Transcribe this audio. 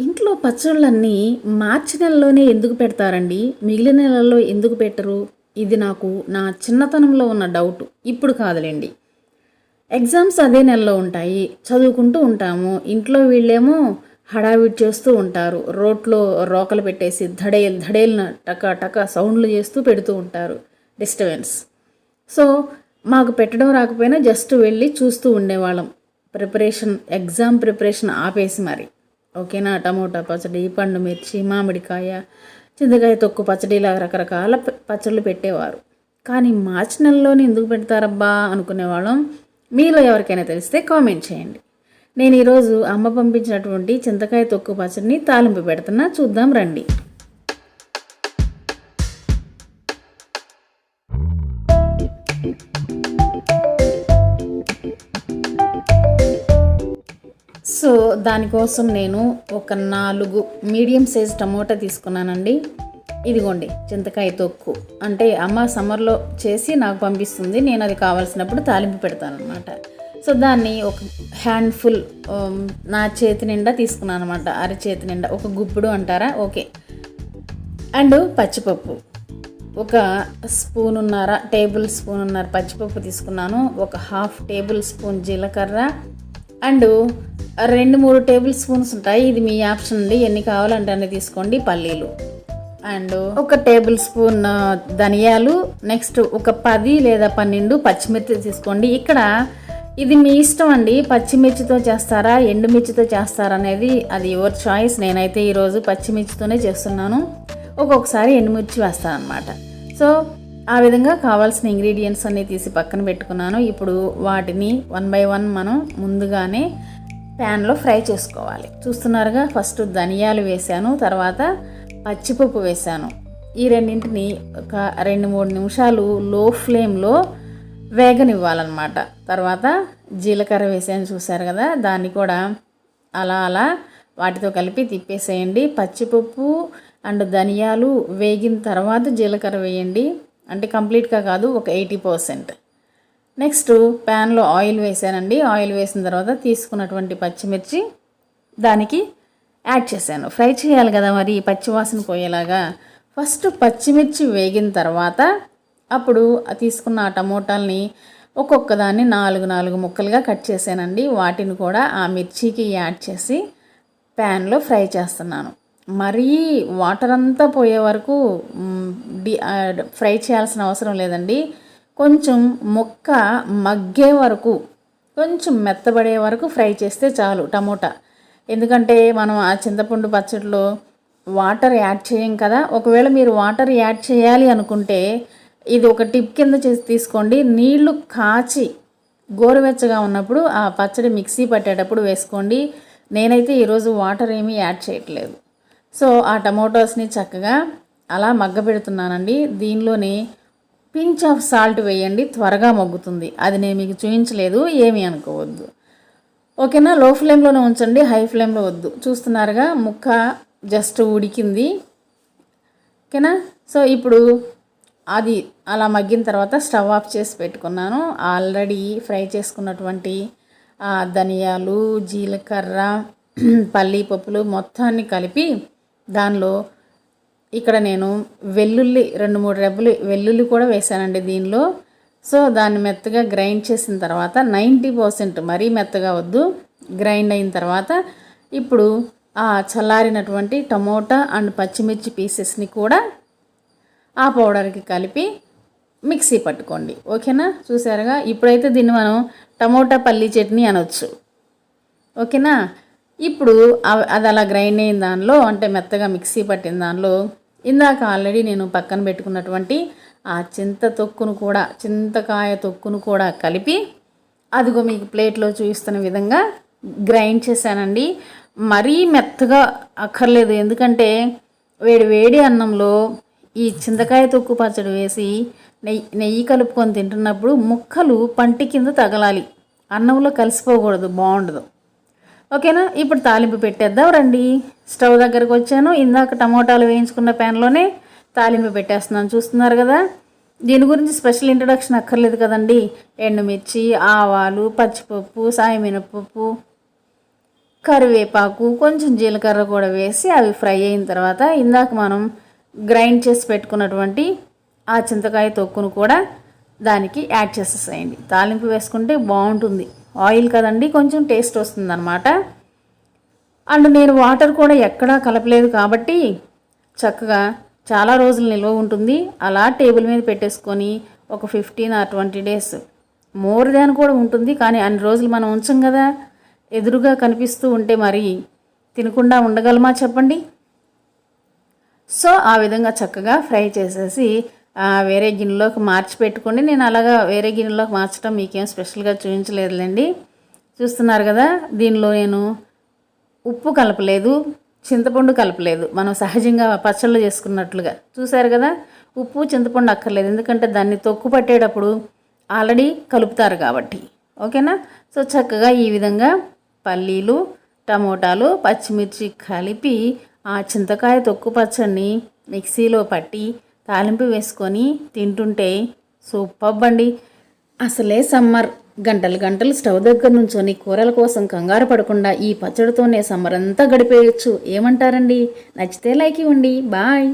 ఇంట్లో పచ్చళ్ళన్నీ మార్చి నెలలోనే ఎందుకు పెడతారండి? మిగిలిన నెలల్లో ఎందుకు పెట్టరు? ఇది నాకు నా చిన్నతనంలో ఉన్న డౌట్. ఇప్పుడు కాదులేండి. ఎగ్జామ్స్ అదే నెలలో ఉంటాయి. చదువుకుంటూ ఉంటాము. ఇంట్లో వీళ్ళేమో హడావిడి చేస్తూ ఉంటారు. రోడ్లో రోకలు పెట్టేసి ధడేల్ ధడేల్న టక టక సౌండ్లు చేస్తూ పెడుతూ ఉంటారు. డిస్టర్బెన్స్. సో మాకు పెట్టడం రాకపోయినా జస్ట్ వెళ్ళి చూస్తూ ఉండేవాళ్ళం. ప్రిపరేషన్ ఎగ్జామ్ ప్రిపరేషన్ ఆపేసి మరి. ఓకేనా టమోటా పచ్చడి పండు మిర్చి మామిడికాయ చింతకాయ తొక్కు పచ్చడి ఇలా రకరకాల పచ్చళ్ళు పెట్టేవారు. కానీ మార్చి నెలలోనే ఎందుకు పెడతారబ్బా అనుకునేవాళ్ళం? మీలో ఎవరికైనా తెలిస్తే కామెంట్ చేయండి. నేను ఈరోజు అమ్మ పంపించినటువంటి చింతకాయ తొక్కు పచ్చడిని తాలింపు పెడుతున్నా చూద్దాం రండి. దానికోసం నేను ఒక నాలుగు మీడియం సైజ్ టమోటా తీసుకున్నానండి. ఇదిగోండి చింతకాయ తొక్కు. అంటే అమ్మ సమ్మర్లో చేసి నాకు పంపిస్తుంది నేను అది కావాల్సినప్పుడు తాలింపు పెడతాను అనమాట సో దాన్ని ఒక హ్యాండ్ఫుల్ నా చేతి నిండా తీసుకున్నాను అనమాట అర చేతి నిండా. ఒక గుప్పుడు అంటారా? ఓకే. అండ్ పచ్చిపప్పు. ఒక స్పూన్ ఉన్నారా టేబుల్ స్పూన్ ఉన్నారా పచ్చిపప్పు తీసుకున్నాను. ఒక హాఫ్ టేబుల్ స్పూన్ జీలకర్ర అండ్ రెండు మూడు టేబుల్ స్పూన్స్ ఉంటాయి. ఇది మీ ఆప్షన్ అండి. ఎన్ని కావాలంటే అన్ని తీసుకోండి పల్లీలు. అండ్ ఒక టేబుల్ స్పూన్ ధనియాలు. నెక్స్ట్ ఒక పది లేదా పన్నెండు పచ్చిమిర్చి తీసుకోండి. ఇక్కడ ఇది మీ ఇష్టం అండి. పచ్చిమిర్చితో చేస్తారా ఎండుమిర్చితో చేస్తారా అనేది అది యువర్ చాయిస్. నేనైతే ఈరోజు పచ్చిమిర్చితోనే చేస్తున్నాను. ఒక్కొక్కసారి ఎండుమిర్చి వేస్తాను అనమాట సో ఆ విధంగా కావాల్సిన ఇంగ్రీడియంట్స్ అన్నీ తీసి పక్కన పెట్టుకున్నాను. ఇప్పుడు వాటిని వన్ బై వన్ మనం ముందుగానే ప్యాన్లో ఫ్రై చేసుకోవాలి. చూస్తున్నారుగా ఫస్ట్ ధనియాలు వేసాను తర్వాత పచ్చిపప్పు వేసాను ఈ రెండింటిని ఒక రెండు మూడు నిమిషాలు లో ఫ్లేమ్లో వేగనివ్వాలన్నమాట. తర్వాత జీలకర్ర వేసాను చూసారు కదా దాన్ని కూడా అలా అలా వాటితో కలిపి తిప్పేసేయండి. పచ్చిపప్పు అండ్ ధనియాలు వేగిన తర్వాత జీలకర్ర వేయండి. అంటే కంప్లీట్గా కాదు ఒక ఎయిటీ పర్సెంట్. నెక్స్ట్ ప్యాన్లో ఆయిల్ వేసానండి. ఆయిల్ వేసిన తర్వాత తీసుకున్నటువంటి పచ్చిమిర్చి దానికి యాడ్ చేశాను. ఫ్రై చేయాలి కదా మరి పచ్చివాసన పోయేలాగా. ఫస్ట్ పచ్చిమిర్చి వేగిన తర్వాత అప్పుడు తీసుకున్న ఆ టమోటాల్ని ఒక్కొక్క దాన్ని నాలుగు నాలుగు ముక్కలుగా కట్ చేశానండి. వాటిని కూడా ఆ మిర్చికి యాడ్ చేసి ప్యాన్లో ఫ్రై చేస్తున్నాను. మరీ వాటర్ అంతా పోయే వరకు డి ఫ్రై చేయాల్సిన అవసరం లేదండి. కొంచెం ముక్క మగ్గే వరకు కొంచెం మెత్తబడే వరకు ఫ్రై చేస్తే చాలు టమోటా. ఎందుకంటే మనం ఆ చింతపండు పచ్చడిలో వాటర్ యాడ్ చేయం కదా. ఒకవేళ మీరు వాటర్ యాడ్ చేయాలి అనుకుంటే ఇది ఒక టిప్ కింద చేసి తీసుకోండి. నీళ్ళు కాచి గోరువెచ్చగా ఉన్నప్పుడు ఆ పచ్చడి మిక్సీ పట్టేటప్పుడు వేసుకోండి. నేనైతే ఈరోజు వాటర్ ఏమీ యాడ్ చేయట్లేదు. సో ఆ టమోటోస్ని చక్కగా అలా మగ్గబెడుతున్నానండి. దీనిలోని పించ్ ఆఫ్ సాల్ట్ వేయండి త్వరగా మగ్గుతుంది. అది నేను మీకు చూపించలేదు ఏమీ అనుకోవద్దు. ఓకేనా? లో ఫ్లేమ్లోనే ఉంచండి హై ఫ్లేమ్లో వద్దు. చూస్తున్నారుగా ముక్క జస్ట్ ఉడికింది. ఓకేనా? సో ఇప్పుడు అది అలా మగ్గిన తర్వాత స్టవ్ ఆఫ్ చేసి పెట్టుకున్నాను. ఆల్రెడీ ఫ్రై చేసుకున్నటువంటి ఆ ధనియాలు జీలకర్ర పల్లీ పప్పులు మొత్తాన్ని కలిపి దానిలో ఇక్కడ నేను వెల్లుల్లి రెండు మూడు రెబ్బలు వెల్లుల్లి కూడా వేసానండి దీనిలో. సో దాన్ని మెత్తగా గ్రైండ్ చేసిన తర్వాత నైంటీ పర్సెంట్ మరీ మెత్తగా వద్దు గ్రైండ్ అయిన తర్వాత ఇప్పుడు ఆ చల్లారినటువంటి టమోటా అండ్ పచ్చిమిర్చి పీసెస్ని కూడా ఆ పౌడర్కి కలిపి మిక్సీ పట్టుకోండి. ఓకేనా? చూసారుగా? ఇప్పుడైతే దీన్ని మనం టమోటా పల్లీ చట్నీ అనొచ్చు. ఓకేనా? ఇప్పుడు అవ- అది అలా గ్రైండ్ అయిన దానిలో అంటే మెత్తగా మిక్సీ పట్టిన దానిలో ఇందాక ఆల్రెడీ నేను పక్కన పెట్టుకున్నటువంటి ఆ చింత తొక్కును కూడా చింతకాయ తొక్కును కూడా కలిపి అదిగో మీకు ప్లేట్లో చూపిస్తున్న విధంగా గ్రైండ్ చేశానండి. మరీ మెత్తగా అక్కర్లేదు. ఎందుకంటే వేడి వేడి అన్నంలో ఈ చింతకాయ తొక్కు పచ్చడి వేసి నెయ్యి నెయ్యి కలుపుకొని తింటున్నప్పుడు ముక్కలు పంటి కింద తగలాలి. అన్నంలో కలిసిపోకూడదు బాగుండదు. ఓకేనా? ఇప్పుడు తాలింపు పెట్టేద్దాం రండి. స్టవ్ దగ్గరకు వచ్చాను. ఇందాక టమోటాలు వేయించుకున్న ప్యాన్లోనే తాలింపు పెట్టేస్తున్నాను. చూస్తున్నారు కదా? దీని గురించి స్పెషల్ ఇంట్రడక్షన్ అక్కర్లేదు కదండి. ఎండుమిర్చి ఆవాలు పచ్చిపప్పు సాయమినప్పప్పు కరివేపాకు కొంచెం జీలకర్ర కూడా వేసి అవి ఫ్రై అయిన తర్వాత ఇందాక మనం గ్రైండ్ చేసి పెట్టుకున్నటువంటి ఆ చింతకాయ తొక్కును కూడా దానికి యాడ్ చేసేసేయండి. తాలింపు వేసుకుంటే బాగుంటుంది. ఆయిల్ కదండి కొంచెం టేస్ట్ వస్తుంది అనమాట అండ్ నేను వాటర్ కూడా ఎక్కడా కలపలేదు కాబట్టి చక్కగా చాలా రోజులు నిల్వ ఉంటుంది. అలా టేబుల్ మీద పెట్టేసుకొని ఒక fifteen or twenty days more than కూడా ఉంటుంది. కానీ అన్ని రోజులు మనం ఉంచం కదా. ఎదురుగా కనిపిస్తూ ఉంటే మరి తినకుండా ఉండగలమా చెప్పండి? సో ఆ విధంగా చక్కగా ఫ్రై చేసేసి వేరే గిన్నెలోకి మార్చి పెట్టుకోండి. నేను అలాగా వేరే గిన్నెలోకి మార్చడం మీకేం స్పెషల్గా చూపించలేదులేండి. చూస్తున్నారు కదా దీనిలో నేను ఉప్పు కలపలేదు చింతపండు కలపలేదు. మనం సహజంగా పచ్చళ్ళు చేసుకున్నట్లుగా. చూసారు కదా ఉప్పు చింతపండు అక్కర్లేదు. ఎందుకంటే దాన్ని తొక్కు పట్టేటప్పుడు ఆల్రెడీ కలుపుతారు కాబట్టి. ఓకేనా? సో చక్కగా ఈ విధంగా పల్లీలు టమోటాలు పచ్చిమిర్చి కలిపి ఆ చింతకాయ తొక్కు పచ్చడిని మిక్సీలో పట్టి తాలింపు వేసుకొని తింటుంటే సూపర్ అండి అసలే సమ్మర్. గంటలు గంటలు స్టవ్ దగ్గర నుంచొని కూరల కోసం కంగారు పడకుండా ఈ పచ్చడితోనే సమ్మర్ అంతా గడిపేయచ్చు. ఏమంటారండి? నచ్చితే లైక్ ఇవ్వండి. బాయ్.